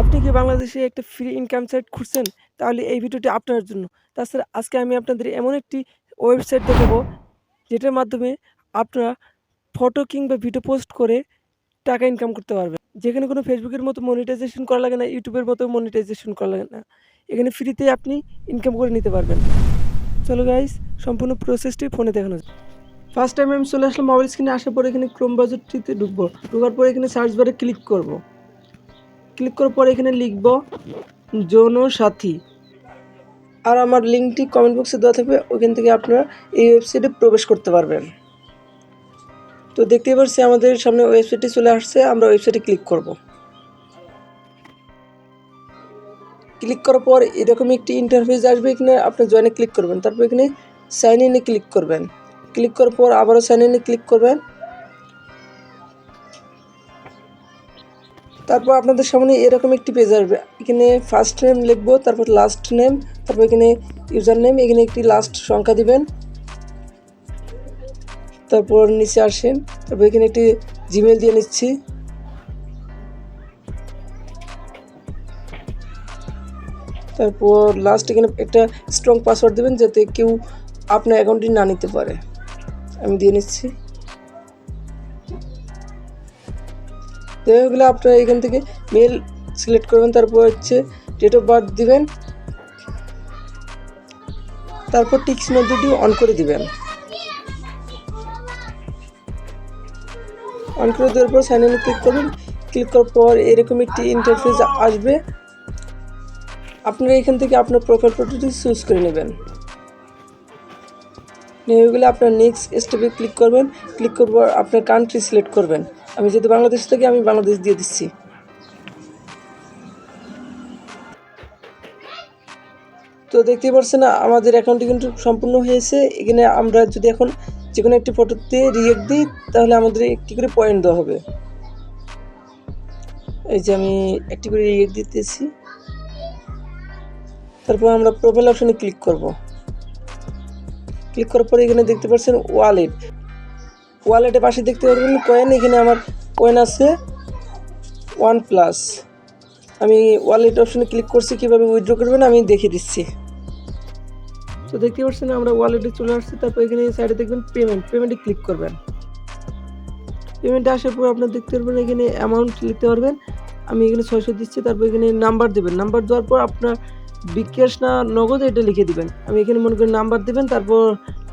আপনি কি বাংলাদেশে একটা ফ্রি ইনকাম সাইট খুঁজছেন? তাহলে এই ভিডিওটি আপনার জন্য। তাছাড়া আজকে আমি আপনাদের এমন একটি ওয়েবসাইট দেখাবো, যেটার মাধ্যমে আপনারা ফটো কিংবা ভিডিও পোস্ট করে টাকা ইনকাম করতে পারবেন। যেখানে কোনো ফেসবুকের মতো মনিটাইজেশন করা লাগে না, ইউটিউবের মতো মনিটাইজেশন করা লাগে না। এখানে ফ্রিতে আপনি ইনকাম করে নিতে পারবেন। চলো গাইস সম্পূর্ণ প্রসেসটি ফোনে দেখানো যায় ফার্স্ট টাইম আমি চলে আসলাম মোবাইল স্ক্রিনে আসার পরে এখানে ক্রোম ব্রাউজারটিতে ঢুকবো। ঢোকার পরে এখানে সার্চ বারে ক্লিক করব। ক্লিক করার পরে এখানে লিখব জনসাথী। আর আমার লিঙ্কটি কমেন্ট বক্সে দেওয়া থাকবে, ওইখান থেকে আপনারা এই ওয়েবসাইটে প্রবেশ করতে পারবেন। তো দেখতেই পাচ্ছি আমাদের সামনে ওয়েবসাইটটি চলে আসছে, আমরা ওয়েবসাইটে ক্লিক করব। ক্লিক করার পর এরকম একটি ইন্টারফেস আসবে এখানে, আপনি জয়েনে ক্লিক করবেন। তারপর এখানে সাইন ইনে ক্লিক করবেন। ক্লিক করার পর আবারও সাইন ইনে ক্লিক করবেন। তারপর আপনাদের সামনে এরকম একটি পেজ আসবে। এখানে ফার্স্ট নেম লিখব, তারপর লাস্ট নেম তারপর এখানে ইউজার নেম এখানে একটি লাস্ট সংখ্যা দিবেন। তারপর নিচে আসেন, তারপর এখানে একটি জিমেল দিয়ে নিচ্ছি। তারপর লাস্ট এখানে একটা স্ট্রং পাসওয়ার্ড দেবেন, যাতে কেউ আপনার অ্যাকাউন্টটি না নিতে পারে। আমি দিয়ে নিচ্ছি। দেওয়া হয়ে গেলে আপনারা এখান থেকে মেল সিলেক্ট করবেন, তারপর হচ্ছে ডেট অফ বার্থ দিবেন, তারপর টিক্স মধ্যটি অন করে দিবেন। অন করে দেওয়ার পর সাইন ইনে ক্লিক করবেন ক্লিক করার পর এরকম একটি ইন্টারফেস আসবে। আপনারা এখান থেকে আপনার প্রোফাইল ফটোটি চুজ করে নেবেন। হয়ে গেলে আপনার নেক্সট স্টেপে ক্লিক করবেন। ক্লিক করবার আপনার কান্ট্রি সিলেক্ট করবেন। আমি যদি বাংলাদেশ থেকে, আমি বাংলাদেশ দিয়ে দিচ্ছি। তো দেখতেই পাচ্ছেন আমাদের অ্যাকাউন্টটি কিন্তু সম্পূর্ণ হয়েছে। এখানে আমরা যদি এখন যে কোনো একটি ফটোতে রিয়েক্ট দিই, তাহলে আমাদের একটি করে পয়েন্ট দেওয়া হবে। এই যে আমি একটি করে রিয়েক্ট দিতেছি। তারপর আমরা প্রোফাইল অপশানে ক্লিক করব। ক্লিক করার পরে এখানে দেখতে পাচ্ছেন ওয়ালেট। ওয়ালেটের পাশে দেখতে পারবেন কয়েন এখানে আমার কয়েন আছে ওয়ান প্লাস আমি ওয়ালেট অপশনে ক্লিক করছি, কীভাবে উইথড্র করবেন আমি দেখিয়ে দিচ্ছি। তো দেখতে পাচ্ছেন আমরা ওয়ালেটে চলে আসছি, তারপর এখানে সাইডে দেখবেন পেমেন্ট পেমেন্টে ক্লিক করবেন। পেমেন্টে আসার পর আপনার দেখতে পারবেন এখানে অ্যামাউন্ট লিখতে পারবেন। আমি এখানে ছয়শো দিচ্ছি, তারপর এখানে নাম্বার দেবেন। নাম্বার দেওয়ার পর আপনার বিকাশ না নগদ এটা লিখে দিবেন। আমি এখানে মনে করেন নাম্বার দিবেন, তারপর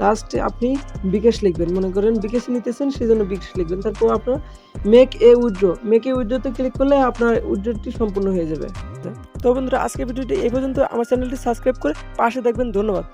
লাস্টে আপনি বিকাশ লিখবেন। মনে করেন বিকাশ নিতেছেন সেই জন্য বিকাশ লিখবেন। তারপর আপনার make a withdraw make a উইড্রোতে click করলে আপনার উইড্রোটি সম্পূর্ণ হয়ে যাবে। তো বন্ধুরা, আজকের ভিডিওটি এই পর্যন্ত। আমার চ্যানেলটি সাবস্ক্রাইব করে পাশে দেখবেন ধন্যবাদ।